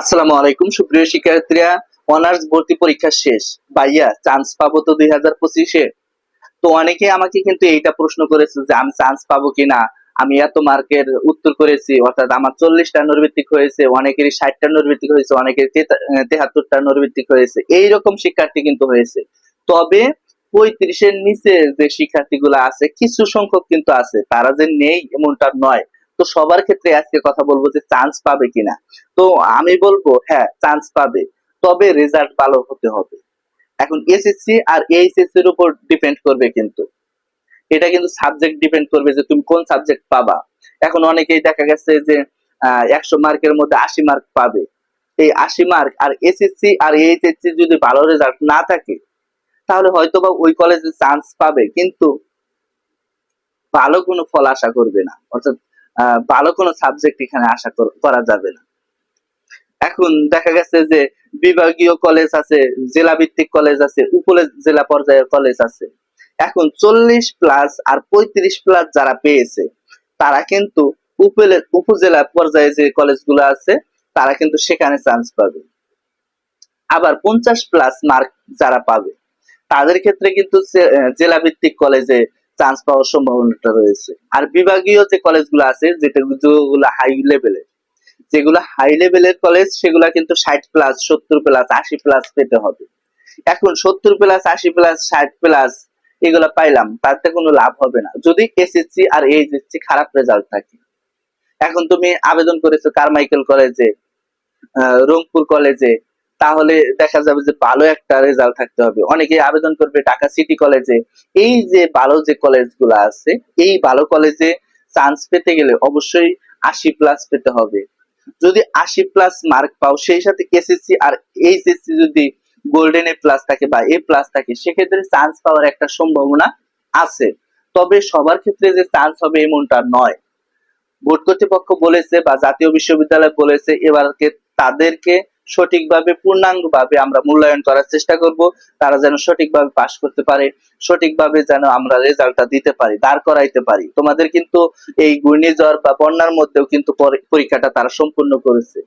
আসসালামু আলাইকুম, সুপ্রিয় শিক্ষার্থীরা। অনার্স ভর্তি পরীক্ষা শেষ। ভাইয়া চান্স পাবো তো দুই হাজার তো অনেকে আমাকে কিন্তু এইটা প্রশ্ন করেছে যে, আমি চান্স পাবো কিনা আমি এত মার্কের উত্তর করেছি, অর্থাৎ আমার চল্লিশটা নৈর্ভিত্তিক হয়েছে, অনেকেরই ষাটটা নৈর্ভিত্তিক হয়েছে অনেকের তেহাত্তরটা নৈর্ভিত্তিক হয়েছে। এইরকম শিক্ষার্থী কিন্তু হয়েছে। তবে পঁয়ত্রিশের নিচে যে শিক্ষার্থীগুলো আছে, কিছু সংখ্যক কিন্তু আছে। তারা যে নেই, এমনটা নয়। তো সবার ক্ষেত্রে আজকে কথা বলব যে চান্স পাবে কিনা। তো আমি বলব হ্যাঁ চান্স পাবে। তবে রেজাল্ট ভালো হতে হবে। এখন এসএসসি আর এইচএসসি এর উপর ডিপেন্ড করবে কিন্তু। এটা কিন্তু সাবজেক্ট ডিপেন্ড করবে যে তুমি কোন সাবজেক্ট পাবা। এখন অনেকেই দেখা গেছে যে একশো মার্কের মধ্যে আশি মার্ক পাবে। এই আশি মার্ক আর এসএসসি আর এইচএসসি যদি ভালো রেজাল্ট না থাকে, তাহলে হয়তো বা ওই কলেজে চান্স পাবে, কিন্তু ভালো কোনো ফল আশা করবে না। অর্থাৎ ভালো কোনো সাবজেক্ট এখানে আশা করা যাবে না। এখন দেখা গেছে যে বিভাগীয় কলেজ আছে জেলা ভিত্তিক কলেজ আছে উপলে জেলা পর্যায়ের কলেজ আছে। এখন চল্লিশ প্লাস আর পঁয়ত্রিশ প্লাস যারা পেয়েছে, তারা কিন্তু উপজেলা পর্যায়ে যে কলেজগুলো আছে, তারা কিন্তু সেখানে চান্স পাবে। আবার পঞ্চাশ প্লাস মার্ক যারা পাবে, তাদের ক্ষেত্রে কিন্তু জেলা ভিত্তিক কলেজে চান্স পাওয়ার সম্ভাবনাটা রয়েছে। আর বিভাগীয় যে কলেজগুলো আছে যেগুলো হাই লেভেলের যেগুলো হাই লেভেলের কলেজ সেগুলা কিন্তু ষাট প্লাস সত্তর প্লাস আশি প্লাস পেতে হবে। এখন সত্তর প্লাস আশি প্লাস ষাট প্লাস এগুলা পাইলাম, তাতে কোনো লাভ হবে না। যদি এসএসসি আর এইচএসসি খারাপ রেজাল্ট থাকে। এখন তুমি আবেদন করেছ কারমাইকেল কলেজে রংপুর কলেজে তাহলে দেখা যাবে যে ভালো একটা রেজাল্ট থাকতে হবে। অনেকে আবেদন করবে ঢাকা সিটি কলেজে এই যে ভালো যে কলেজগুলো আছে, এই ভালো কলেজে চান্স পেতে গেলে অবশ্যই আশি প্লাস পেতে হবে। যদি আশি প্লাস মার্ক পাও, সেই সাথে এসএসসি আর এইচএসসি যদি গোল্ডেন এ প্লাস থাকে বা এ প্লাস থাকে, সেক্ষেত্রে চান্স পাওয়ার একটা সম্ভাবনা আছে। তবে সবার ক্ষেত্রে যে চান্স হবে এমনটা নয়। বোর্ড কর্তৃপক্ষ বলেছে বা জাতীয় বিশ্ববিদ্যালয় বলেছে, এবারকে তাদেরকে সঠিকভাবে, পূর্ণাঙ্গভাবে আমরা মূল্যায়ন করার চেষ্টা করব। তারা যেন সঠিকভাবে পাশ করতে পারে, সঠিকভাবে যেন আমরা রেজাল্টটা দিতে পারি, দাঁড় করাইতে পারি। তোমাদের কিন্তু এই ঘূর্ণিঝড় বা বন্যার মধ্যেও কিন্তু পরীক্ষাটা তারা সম্পূর্ণ করেছে।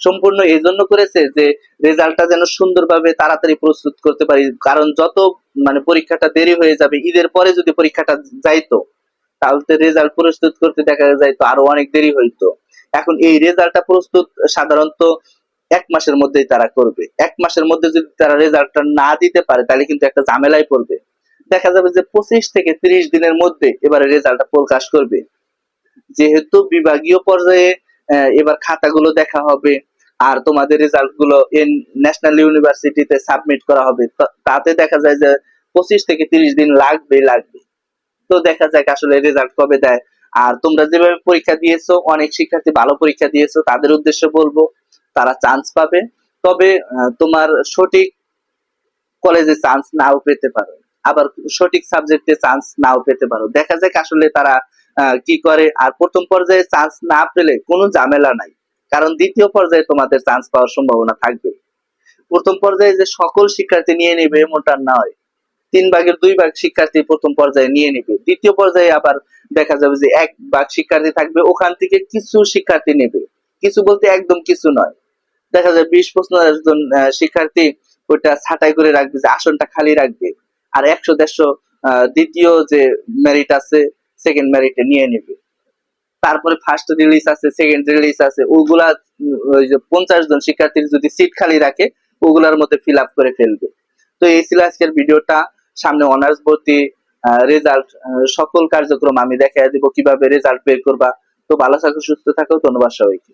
সম্পূর্ণ এই জন্য করেছে যে রেজাল্টটা যেন সুন্দরভাবে তাড়াতাড়ি প্রস্তুত করতে পারি। কারণ যত মানে পরীক্ষাটা দেরি হয়ে যাবে, ঈদের পরে যদি পরীক্ষাটা যাইতো, তাহলে তো রেজাল্ট প্রস্তুত করতে দেখা যাইতো আরও অনেক দেরি হইতো। এখন এই রেজাল্টটা প্রস্তুত সাধারণত এক মাসের মধ্যেই তারা করবে। এক মাসের মধ্যে যদি তারা রেজাল্টটা না দিতে পারে, তাহলে কিন্তু একটা ঝামেলায় পড়বে। দেখা যাবে যে পঁচিশ থেকে তিরিশ দিনের মধ্যে এবারে রেজাল্টটা প্রকাশ করবে। যেহেতু বিভাগীয় পর্যায়ে এবার খাতাগুলো দেখা হবে, আর তোমাদের রেজাল্টগুলো ন্যাশনাল ইউনিভার্সিটিতে সাবমিট করা হবে তাতে দেখা যায় যে পঁচিশ থেকে তিরিশ দিন লাগবে লাগবে। তো দেখা যাক আসলে রেজাল্ট কবে দেয়। আর তোমরা যেভাবে পরীক্ষা দিয়েছ, অনেক শিক্ষার্থী ভালো পরীক্ষা দিয়েছ, তাদের উদ্দেশ্যে বলব তারা চান্স পাবে। তবে তোমার সঠিক কলেজে চান্স নাও পেতে পারো। আবার সঠিক সাবজেক্টে চান্স নাও পেতে পারো। দেখা যাক আসলে তারা কি করে। আর প্রথম পর্যায়ে চান্স না পেলে কোনো ঝামেলা নাই। কারণ দ্বিতীয় পর্যায়ে তোমাদের চান্স পাওয়ার সম্ভাবনা থাকবে। প্রথম পর্যায়ে যে সকল শিক্ষার্থী নিয়ে নেবে এমনটা নয়। তিন ভাগের দুই ভাগ শিক্ষার্থী প্রথম পর্যায়ে নিয়ে নেবে। দ্বিতীয় পর্যায়ে আবার দেখা যাবে যে এক ভাগ শিক্ষার্থী থাকবে। ওখান থেকে কিছু শিক্ষার্থী নেবে। কিছু বলতে একদম কিছু নয়। দেখা যায় বিশ পঁচিশ জন আহ, শিক্ষার্থী ওটা ছাঁটাই করে রাখবে যে আসনটা খালি রাখবে। আর একশো দেড়শো দ্বিতীয় যে মেরিট আছে সেকেন্ড মেরিটে নিয়ে নেবে। তারপরে ফার্স্ট রিলিজ আছে সেকেন্ড রিলিজ আছে ওগুলা ওই যে পঞ্চাশ জন শিক্ষার্থীর যদি সিট খালি রাখে ওগুলার মধ্যে ফিল আপ করে ফেলবে। তো এই ছিল আজকের ভিডিওটা। সামনে অনার্স ভর্তি রেজাল্ট সকল কার্যক্রম আমি দেখাই দিব কীভাবে রেজাল্ট বের করবা। তো ভালো থাকো সুস্থ থাকো ধন্যবাদ সবাইকে।